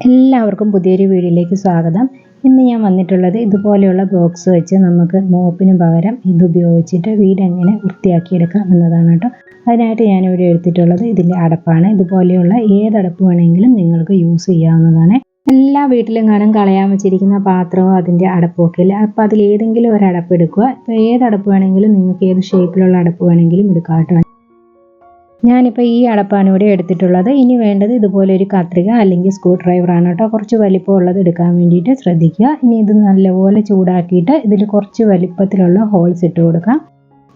എല്ലാവർക്കും പുതിയൊരു വീഡിയോയിലേക്ക് സ്വാഗതം. ഇന്ന് ഞാൻ വന്നിട്ടുള്ളത് ഇതുപോലെയുള്ള ബോക്സ് വെച്ച് നമുക്ക് മോപ്പിന് പകരം ഇത് ഉപയോഗിച്ചിട്ട് വീട് എങ്ങനെ വൃത്തിയാക്കിയെടുക്കാം എന്നതാണ് കേട്ടോ. അതിനായിട്ട് ഞാനിവിടെ എടുത്തിട്ടുള്ളത് ഇതിന്റെ അടപ്പാണ്. ഇതുപോലെയുള്ള ഏതടപ്പ് വേണമെങ്കിലും നിങ്ങൾക്ക് യൂസ് ചെയ്യാവുന്നതാണ്. എല്ലാ വീട്ടിലും കാണും കളയാൻ വെച്ചിരിക്കുന്ന പാത്രവും അതിന്റെ അടപ്പും ഒക്കെ അല്ലേ അപ്പോൾ അതിൽ ഏതെങ്കിലും ഒരു അടപ്പ് എടുക്കുക. ഇപ്പോൾ ഏത് അടപ്പ് വേണമെങ്കിലും നിങ്ങൾക്ക് ഏത് ഷേപ്പിലുള്ള അടപ്പ് വേണമെങ്കിലും എടുക്കാം കേട്ടോ. ഞാനിപ്പോൾ ഈ അടപ്പാണ് ഇവിടെ എടുത്തിട്ടുള്ളത്. ഇനി വേണ്ടത് ഇതുപോലെ ഒരു കത്രിക അല്ലെങ്കിൽ സ്ക്രൂ ഡ്രൈവറാണ് കേട്ടോ. കുറച്ച് വലിപ്പമുള്ളത് എടുക്കാൻ വേണ്ടിയിട്ട് ശ്രദ്ധിക്കുക. ഇനി ഇത് നല്ലപോലെ ചൂടാക്കിയിട്ട് ഇതിൽ കുറച്ച് വലിപ്പത്തിലുള്ള ഹോൾസ് ഇട്ട് കൊടുക്കാം.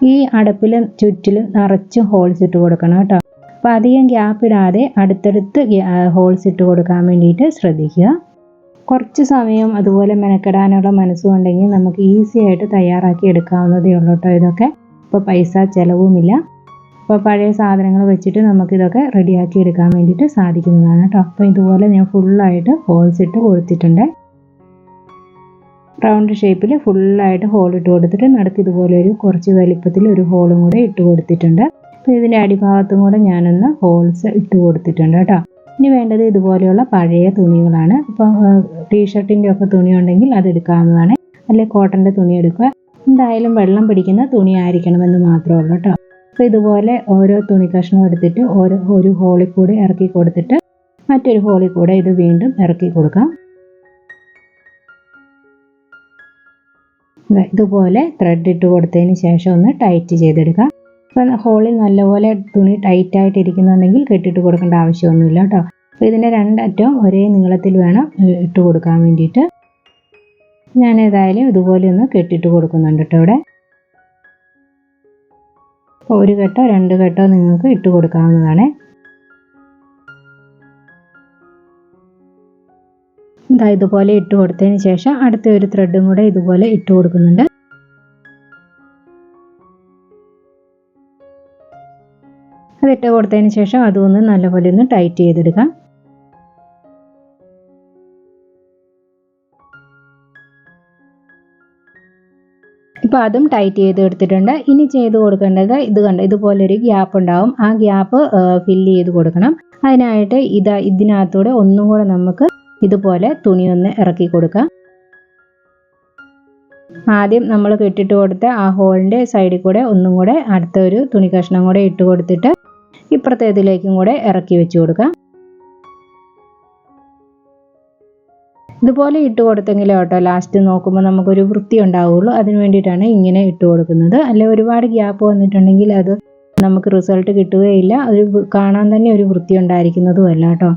ഈ അടപ്പിലും ചുറ്റിലും നിറച്ച് ഹോൾസ് ഇട്ട് കൊടുക്കണം കേട്ടോ. അപ്പോൾ അധികം ഗ്യാപ്പ് ഇടാതെ അടുത്തടുത്ത് ഹോൾസ് ഇട്ട് കൊടുക്കാൻ വേണ്ടിയിട്ട് ശ്രദ്ധിക്കുക. കുറച്ച് സമയം അതുപോലെ മെനക്കെടാനുള്ള മനസ്സുണ്ടെങ്കിൽ നമുക്ക് ഈസി ആയിട്ട് തയ്യാറാക്കി എടുക്കാവുന്നതേ ഉള്ളൂ കേട്ടോ ഇതൊക്കെ. ഇപ്പോൾ പൈസ ചിലവുമില്ല. അപ്പോൾ പഴയ സാധനങ്ങൾ വെച്ചിട്ട് നമുക്കിതൊക്കെ റെഡിയാക്കി എടുക്കാൻ വേണ്ടിയിട്ട് സാധിക്കുന്നതാണ് കേട്ടോ അപ്പോൾ ഇതുപോലെ ഞാൻ ഫുള്ളായിട്ട് ഹോൾസ് ഇട്ട് കൊടുത്തിട്ടുണ്ട്. റൗണ്ട് ഷേപ്പിൽ ഫുള്ളായിട്ട് ഹോൾ ഇട്ട് കൊടുത്തിട്ട് നടുക്ക് ഇതുപോലെ ഒരു കുറച്ച് വലിപ്പത്തിൽ ഒരു ഹോളും കൂടെ ഇട്ട് കൊടുത്തിട്ടുണ്ട്. അപ്പോൾ ഇതിന്റെ അടിഭാഗത്തും കൂടെ ഞാനൊന്ന് ഹോൾസ് ഇട്ട് കൊടുത്തിട്ടുണ്ട് കേട്ടോ ഇനി വേണ്ടത് ഇതുപോലെയുള്ള പഴയ തുണികളാണ്. ഇപ്പോൾ ടീഷർട്ടിന്റെ ഒക്കെ തുണി ഉണ്ടെങ്കിൽ അത് എടുക്കാവുന്നതാണ്. അല്ലെങ്കിൽ കോട്ടന്റെ തുണി എടുക്കുക. എന്തായാലും വെള്ളം പിടിക്കുന്ന തുണി ആയിരിക്കണമെന്ന് മാത്രമേ ഉള്ളൂ കേട്ടോ അപ്പോൾ ഇതുപോലെ ഓരോ തുണി കഷ്ണം എടുത്തിട്ട് ഓരോ ഒരു ഹോളിൽ കൂടെ ഇറക്കി കൊടുത്തിട്ട് മറ്റൊരു ഹോളിൽ കൂടെ ഇത് വീണ്ടും ഇറക്കി കൊടുക്കാം. ഇതുപോലെ ത്രെഡ് ഇട്ട് കൊടുത്തതിന് ശേഷം ഒന്ന് ടൈറ്റ് ചെയ്തെടുക്കുക അപ്പം ഹോളിൽ നല്ലപോലെ തുണി ടൈറ്റ് ആയിട്ട് ഇരിക്കുന്നുണ്ടെങ്കിൽ കെട്ടിട്ട് കൊടുക്കേണ്ട ആവശ്യമൊന്നുമില്ല കേട്ടോ. അപ്പോൾ ഇതിന്റെ രണ്ടറ്റവും ഒരേ നീളത്തിൽ വേണം ഇട്ട് കൊടുക്കാൻ വേണ്ടിയിട്ട്. ഞാൻ ഏതായാലും ഇതുപോലെ ഒന്ന് കെട്ടിട്ട് കൊടുക്കുന്നുണ്ട് കേട്ടോ ഇവിടെ. ഒരു കെട്ടോ രണ്ട് കെട്ടോ നിങ്ങൾക്ക് ഇട്ട് കൊടുക്കാവുന്നതാണ്. ഇതാ ഇതുപോലെ ഇട്ട് കൊടുത്തതിന് ശേഷം അടുത്ത ഒരു ത്രെഡും കൂടെ ഇതുപോലെ ഇട്ട് കൊടുക്കുന്നുണ്ട്. ഇട്ട് കൊടുത്തതിന് ശേഷം അതൊന്ന് നല്ലപോലെ ഒന്ന് ടൈറ്റ് ചെയ്തെടുക്കാം. അതും ടൈറ്റ് ചെയ്ത് എടുത്തിട്ടുണ്ട്. ഇനി ചെയ്ത് കൊടുക്കേണ്ടത് ഇത് കണ്ട്? ഇതുപോലൊരു ഗ്യാപ്പ് ഉണ്ടാവും. ആ ഗ്യാപ്പ് ഫില്ല് ചെയ്ത് കൊടുക്കണം. അതിനായിട്ട് ഇത് ഇതിനകത്തൂടെ ഒന്നും കൂടെ നമുക്ക് ഇതുപോലെ തുണി ഒന്ന് ഇറക്കി കൊടുക്കാം. ആദ്യം നമ്മൾ കെട്ടിട്ട് കൊടുത്ത ആ ഹോളിന്റെ സൈഡിൽ കൂടെ ഒന്നും കൂടെ അടുത്തൊരു തുണി കഷ്ണം കൂടെ ഇട്ട് കൊടുത്തിട്ട് ഇപ്പുറത്തെ ഇതിലേക്കും കൂടെ ഇറക്കി വെച്ച് കൊടുക്കാം. ഇതുപോലെ ഇട്ട് കൊടുത്തെങ്കിലേ കേട്ടോ. ലാസ്റ്റ് നോക്കുമ്പോൾ നമുക്കൊരു വൃത്തി ഉണ്ടാവുള്ളൂ. അതിന് വേണ്ടിയിട്ടാണ് ഇങ്ങനെ ഇട്ട് കൊടുക്കുന്നത്. അല്ലെ ഒരുപാട് ഗ്യാപ്പ് വന്നിട്ടുണ്ടെങ്കിൽ അത് നമുക്ക് റിസൾട്ട് കിട്ടുകയില്ല. ഒരു കാണാൻ തന്നെ ഒരു വൃത്തി ഉണ്ടായിരിക്കുന്നതും അല്ല കേട്ടോ.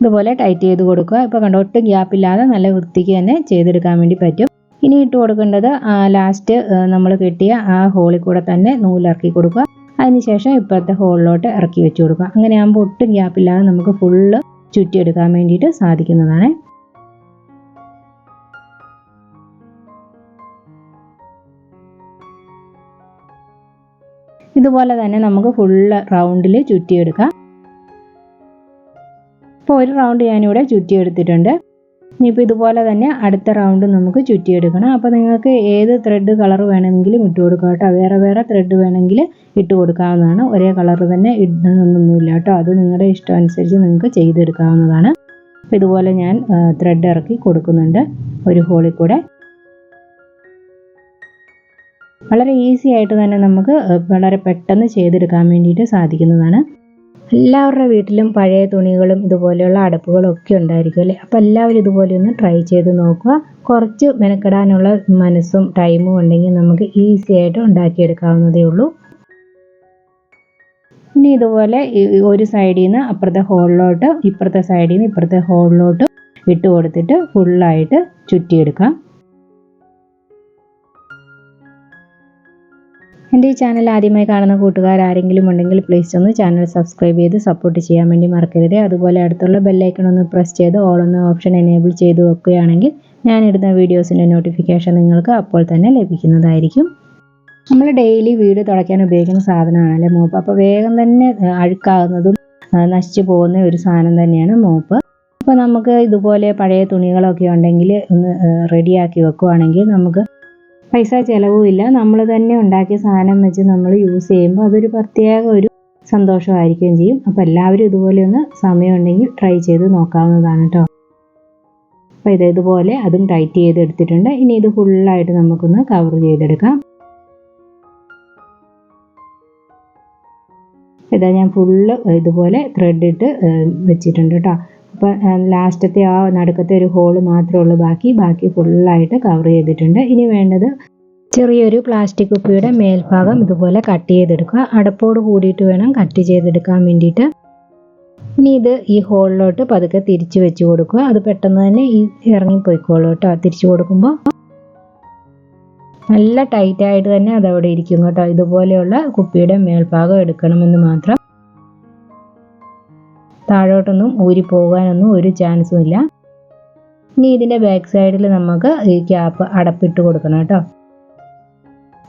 ഇതുപോലെ ടൈറ്റ് ചെയ്ത് കൊടുക്കുക. ഇപ്പോൾ കണ്ടോ ഒട്ടും ഗ്യാപ്പ് ഇല്ലാതെ നല്ല വൃത്തിക്ക് തന്നെ ചെയ്തെടുക്കാൻ വേണ്ടി പറ്റും. ഇനി ഇട്ട് കൊടുക്കേണ്ടത് ലാസ്റ്റ് നമ്മൾ കെട്ടിയ ആ ഹോളിൽ കൂടെ തന്നെ നൂലിറക്കി കൊടുക്കുക. അതിനുശേഷം ഇപ്പോഴത്തെ ഹോളിലോട്ട് ഇറക്കി വെച്ച് കൊടുക്കുക. അങ്ങനെ ആകുമ്പോൾ ഒട്ടും ഗ്യാപ്പില്ലാതെ നമുക്ക് ഫുള്ള് ചുറ്റിയെടുക്കാൻ വേണ്ടിയിട്ട് സാധിക്കുന്നതാണ്. ഇതുപോലെ തന്നെ നമുക്ക് ഫുള്ള് റൗണ്ടിൽ ചുറ്റിയെടുക്കാം. ഇപ്പോൾ ഒരു റൗണ്ട് ഞാനിവിടെ ചുറ്റിയെടുത്തിട്ടുണ്ട്. ഇനിയിപ്പോൾ ഇതുപോലെ തന്നെ അടുത്ത റൗണ്ട് നമുക്ക് ചുറ്റിയെടുക്കണം. അപ്പോൾ നിങ്ങൾക്ക് ഏത് ത്രെഡ് കളർ വേണമെങ്കിലും ഇട്ട് കൊടുക്കാം കേട്ടോ. വേറെ വേറെ ത്രെഡ് വേണമെങ്കിൽ ഇട്ട് കൊടുക്കാവുന്നതാണ്. ഒരേ കളർ തന്നെ ഇടുന്നൊന്നുമില്ല കേട്ടോ. അത് നിങ്ങളുടെ ഇഷ്ടം അനുസരിച്ച് നിങ്ങൾക്ക് ചെയ്തെടുക്കാവുന്നതാണ്. അപ്പോൾ ഇതുപോലെ ഞാൻ ത്രെഡ് ഇറക്കി കൊടുക്കുന്നുണ്ട് ഒരു ഹോളിൽ കൂടെ. വളരെ ഈസി ആയിട്ട് തന്നെ നമുക്ക് വളരെ പെട്ടെന്ന് ചെയ്തെടുക്കാൻ വേണ്ടിയിട്ട് സാധിക്കുന്നതാണ്. എല്ലാവരുടെ വീട്ടിലും പഴയ തുണികളും ഇതുപോലെയുള്ള അടപ്പുകളും ഒക്കെ ഉണ്ടായിരിക്കും അല്ലേ? അപ്പോൾ എല്ലാവരും ഇതുപോലെ ഒന്ന് ട്രൈ ചെയ്ത് നോക്കുക. കുറച്ച് മെനക്കെടാനുള്ള മനസ്സും ടൈമും ഉണ്ടെങ്കിൽ നമുക്ക് ഈസി ആയിട്ട് ഉണ്ടാക്കിയെടുക്കാവുന്നതേ ഉള്ളൂ. ഇനി ഇതുപോലെ ഒരു സൈഡിൽ നിന്ന് അപ്പുറത്തെ ഹോളിലോട്ട് ഇപ്പുറത്തെ സൈഡിൽ നിന്ന് ഇപ്പുറത്തെ ഹോളിലോട്ട് ഇട്ട് കൊടുത്തിട്ട് ഫുള്ളായിട്ട് ചുറ്റിയെടുക്കാം. എന്റെ ഈ ചാനൽ ആദ്യമായി കാണുന്ന കൂട്ടുകാർ ആരെങ്കിലും ഉണ്ടെങ്കിൽ പ്ലീസ് ഒന്ന് ചാനൽ സബ്സ്ക്രൈബ് ചെയ്ത് സപ്പോർട്ട് ചെയ്യാൻ വേണ്ടി മറക്കരുത്. അതുപോലെ അടുത്തുള്ള ബെല്ലൈക്കൺ ഒന്ന് പ്രസ് ചെയ്ത് ഓൾ ഒന്ന് ഓപ്ഷൻ എനേബിൾ ചെയ്ത് വെക്കുകയാണെങ്കിൽ ഞാനിടുന്ന വീഡിയോസിന്റെ നോട്ടിഫിക്കേഷൻ നിങ്ങൾക്ക് അപ്പോൾ തന്നെ ലഭിക്കുന്നതായിരിക്കും. നമ്മൾ ഡെയിലി വീട് തുടയ്ക്കാൻ ഉപയോഗിക്കുന്ന സാധനമാണല്ലേ മോപ്പ്? അപ്പോൾ വേഗം തന്നെ അഴുക്കാകുന്നതും നശിച്ചു പോകുന്ന ഒരു സാധനം തന്നെയാണ് മോപ്പ്. അപ്പോൾ നമുക്ക് ഇതുപോലെ പഴയ തുണികളൊക്കെ ഉണ്ടെങ്കിൽ ഒന്ന് റെഡിയാക്കി വെക്കുവാണെങ്കിൽ നമുക്ക് പൈസ ചിലവുമില്ല. നമ്മൾ തന്നെ ഉണ്ടാക്കിയ സാധനം വെച്ച് നമ്മൾ യൂസ് ചെയ്യുമ്പോൾ അതൊരു പ്രത്യേക ഒരു സന്തോഷമായിരിക്കുകയും ചെയ്യും. അപ്പോൾ എല്ലാവരും ഇതുപോലെ ഒന്ന് സമയമുണ്ടെങ്കിൽ ട്രൈ ചെയ്ത് നോക്കാവുന്നതാണ് കേട്ടോ അപ്പോൾ ഇത് ഇതുപോലെ അതും ടൈറ്റ് ചെയ്തെടുത്തിട്ടുണ്ട് ഇനി ഇത് ഫുള്ളായിട്ട് നമുക്കൊന്ന് കവർ ചെയ്തെടുക്കാം. ഇതാ ഞാൻ ഫുള്ള് ഇതുപോലെ ത്രെഡ് ഇട്ട് വെച്ചിട്ടുണ്ട് കേട്ടോ അപ്പോൾ ലാസ്റ്റത്തെ ആ നടുക്കത്തെ ഒരു ഹോൾ മാത്രമേ ഉള്ളൂ. ബാക്കി ബാക്കി ഫുള്ളായിട്ട് കവർ ചെയ്തിട്ടുണ്ട്. ഇനി വേണ്ടത് ചെറിയൊരു പ്ലാസ്റ്റിക് കുപ്പിയുടെ മേൽഭാഗം ഇതുപോലെ കട്ട് ചെയ്തെടുക്കുക. അടപ്പോട് കൂടിയിട്ട് വേണം കട്ട് ചെയ്തെടുക്കാൻ വേണ്ടിയിട്ട്. ഇനി ഇത് ഈ ഹോളിലോട്ട് പതുക്കെ തിരിച്ചു വെച്ച് കൊടുക്കുക. അത് പെട്ടെന്ന് തന്നെ ഈ ഇറങ്ങിപ്പോയിക്കോളൂ കേട്ടോ. തിരിച്ചു കൊടുക്കുമ്പോൾ നല്ല ടൈറ്റായിട്ട് തന്നെ അതവിടെ ഇരിക്കും കേട്ടോ. ഇതുപോലെയുള്ള കുപ്പിയുടെ മേൽഭാഗം എടുക്കണമെന്ന് മാത്രം. താഴോട്ടൊന്നും ഊരി പോകാനൊന്നും ഒരു ചാൻസും ഇല്ല. ഇനി ഇതിന്റെ ബാക്ക് സൈഡിൽ നമുക്ക് ഈ ക്യാപ്പ് അടപ്പിട്ട് കൊടുക്കണം കേട്ടോ.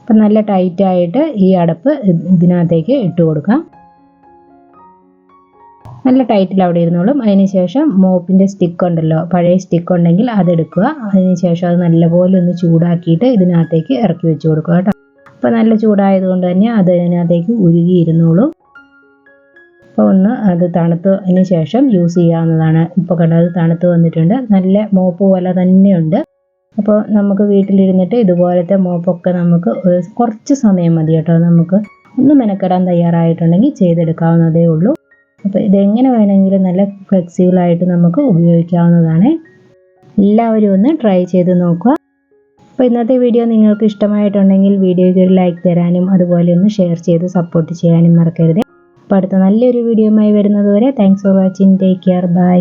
അപ്പം നല്ല ടൈറ്റായിട്ട് ഈ അടപ്പ് ഇതിനകത്തേക്ക് ഇട്ട് കൊടുക്കാം. നല്ല ടൈറ്റിൽ അവിടെ ഇരുന്നോളും. അതിനുശേഷം മോപ്പിന്റെ സ്റ്റിക്ക് ഉണ്ടല്ലോ പഴയ സ്റ്റിക്ക് ഉണ്ടെങ്കിൽ അതെടുക്കുക അതിനുശേഷം അത് നല്ലപോലെ ഒന്ന് ചൂടാക്കിയിട്ട് ഇതിനകത്തേക്ക് ഇറക്കി വെച്ച് കൊടുക്കുക കേട്ടോ. അപ്പോൾ നല്ല ചൂടായതുകൊണ്ട് തന്നെ അത് ഇതിനകത്തേക്ക് ഉരുകി ഇരുന്നോളും. അപ്പോൾ ഒന്ന് അത് തണുത്തതിന് ശേഷം യൂസ് ചെയ്യാവുന്നതാണ്. ഇപ്പോൾ കണ്ടത് തണുത്ത് വന്നിട്ടുണ്ട്. നല്ല മോപ്പ് പോലെ തന്നെയുണ്ട്. അപ്പോൾ നമുക്ക് വീട്ടിലിരുന്നിട്ട് ഇതുപോലത്തെ മോപ്പൊക്കെ നമുക്ക് കുറച്ച് സമയം മതി കേട്ടോ. നമുക്ക് ഒന്ന് മെനക്കെടാൻ തയ്യാറായിട്ടുണ്ടെങ്കിൽ ചെയ്തെടുക്കാവുന്നതേ ഉള്ളൂ. അപ്പോൾ ഇതെങ്ങനെ വേണമെങ്കിലും നല്ല ഫ്ലെക്സിബിളായിട്ട് നമുക്ക് ഉപയോഗിക്കാവുന്നതാണ്. എല്ലാവരും ഒന്ന് ട്രൈ ചെയ്ത് നോക്കുക. അപ്പോൾ ഇന്നത്തെ വീഡിയോ നിങ്ങൾക്ക് ഇഷ്ടമായിട്ടുണ്ടെങ്കിൽ വീഡിയോയ്ക്ക് ഒരു ലൈക്ക് തരാനും അതുപോലെ ഒന്ന് ഷെയർ ചെയ്ത് സപ്പോർട്ട് ചെയ്യാനും മറക്കരുത്. അപ്പോൾ അടുത്ത നല്ലൊരു വീഡിയോയുമായി വരുന്നത് വരെ thanks for watching take care bye